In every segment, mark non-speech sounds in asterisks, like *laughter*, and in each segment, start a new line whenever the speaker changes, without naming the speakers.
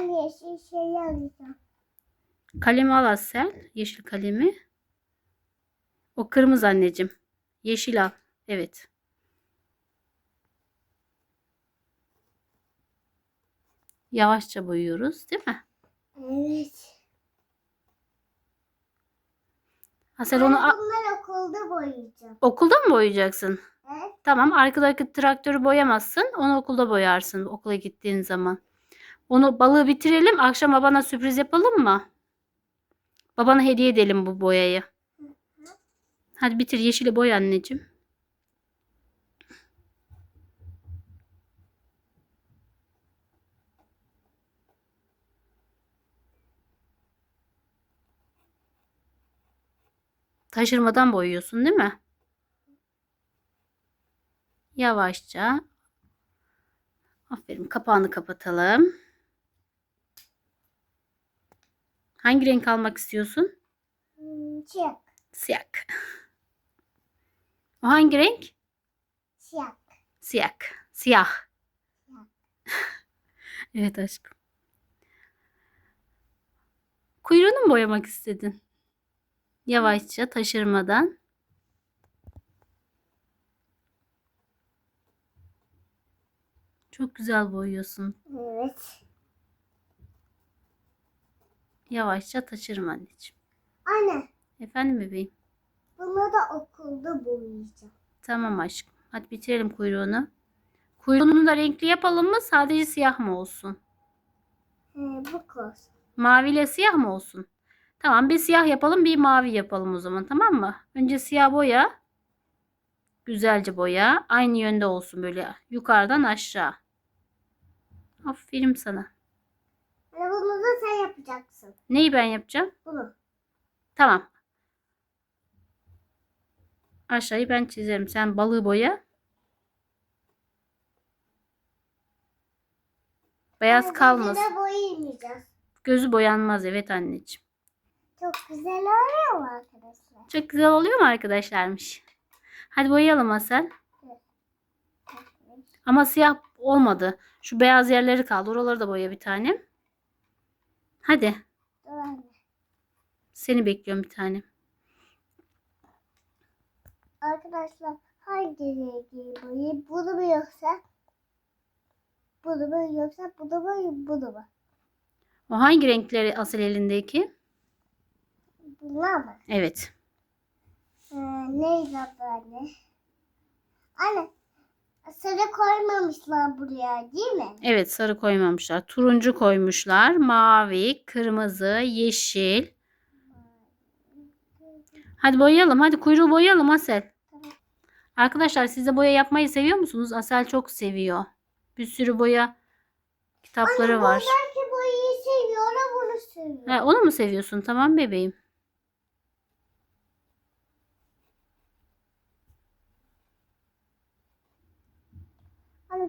Anne yeşil şey alacağım.
Kalemi al Asel. Yeşil kalemi. O kırmızı anneciğim. Yeşil al. Evet. Yavaşça boyuyoruz değil mi?
Evet.
Asel onu a-
bunları okulda boyayacağım.
okulda mı boyayacaksın?
Evet.
Tamam arkadaki traktörü boyamazsın. Onu okulda boyarsın okula gittiğin zaman. Onu balığı bitirelim. Akşam babana sürpriz yapalım mı? Babana hediye edelim bu boyayı. Hadi bitir yeşili boy anneciğim. Taşırmadan boyuyorsun değil mi? Yavaşça. Aferin. Kapağını kapatalım. Hangi renk almak istiyorsun?
Siyah.
Siyah. O hangi renk?
Siyah.
Siyah. Siyah. *laughs* evet aşkım. Kuyruğunu mu boyamak istedin? Yavaşça taşırmadan. Çok güzel boyuyorsun.
Evet.
Yavaşça taşırma anneciğim.
Anne
Efendim bebeğim.
bunu da okulda boyayacağım.
Tamam aşkım. Hadi bitirelim kuyruğunu. Kuyruğunu da renkli yapalım mı? Sadece siyah mı olsun?
He, bu olsun.
Mavi ile siyah mı olsun? Tamam bir siyah yapalım bir mavi yapalım o zaman tamam mı? Önce siyah boya. Güzelce boya. Aynı yönde olsun böyle yukarıdan aşağı. Aferin sana.
Bunu yapacaksın.
Neyi ben yapacağım?
Bunu.
Tamam. Aşağıyı ben çizerim. Sen balığı boya. Beyaz
Anne,
kalmasın.
gözüne boyayamayacağız.
Gözü boyanmaz evet anneciğim.
Çok güzel oluyor mu arkadaşlar?
Çok güzel oluyor mu arkadaşlarmış? Hadi boyayalım Hasan. Ama siyah olmadı. Şu beyaz yerleri kaldı. Oraları da boya bir tane. Hadi.
Anne.
Seni bekliyorum bir tane.
Arkadaşlar hangi rengi boyayayım? Bunu mu yoksa? Bunu mu yoksa bunu mu bunu mu?
O hangi renkleri asıl elindeki?
Bunlar mı?
Evet.
Ee, neydi adı anne? Anne sarı koymamışlar buraya değil mi?
Evet sarı koymamışlar. Turuncu koymuşlar. Mavi, kırmızı, yeşil. Hadi boyayalım. Hadi kuyruğu boyayalım Asel. Arkadaşlar siz de boya yapmayı seviyor musunuz? Asel çok seviyor. Bir sürü boya kitapları var.
Buradaki boyayı seviyor ama bunu seviyor.
Ha, onu mu seviyorsun? Tamam bebeğim.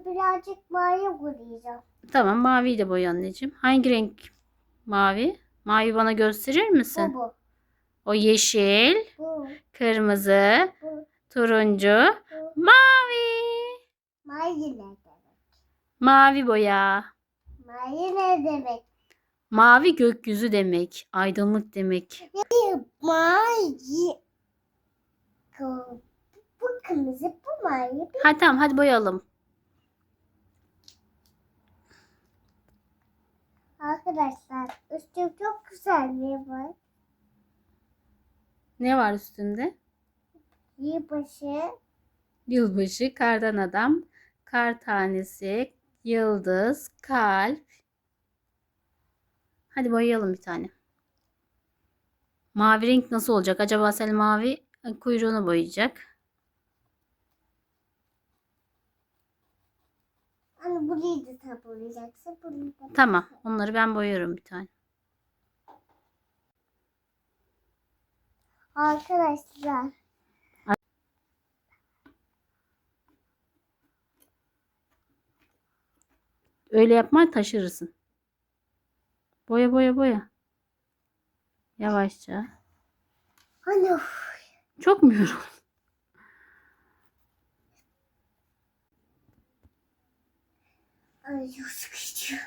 Birazcık mavi boyayacağım.
Tamam maviyi de boya anneciğim. Hangi renk mavi? Mavi bana gösterir misin?
Bu bu.
O yeşil,
Bu.
kırmızı,
Bu.
turuncu,
bu.
mavi.
Mavi ne demek?
Mavi boya.
Mavi ne demek?
Mavi gökyüzü demek. Aydınlık demek.
Mavi. Bu, kırmızı, bu mavi.
Hadi tamam hadi boyayalım.
Arkadaşlar üstüm çok güzel bir var.
Ne var üstünde?
Yılbaşı.
Yılbaşı, kardan adam, kar tanesi, yıldız, kalp. Hadi boyayalım bir tane. Mavi renk nasıl olacak? Acaba sen mavi kuyruğunu boyayacak.
Hani burayı da sen boyayacaksın. Burayı da
Tamam. Onları ben boyuyorum bir tane.
Arkadaşlar.
Öyle yapma taşırırsın. Boya boya boya. Yavaşça.
Of.
Çok mu yoruldun?
我要吃个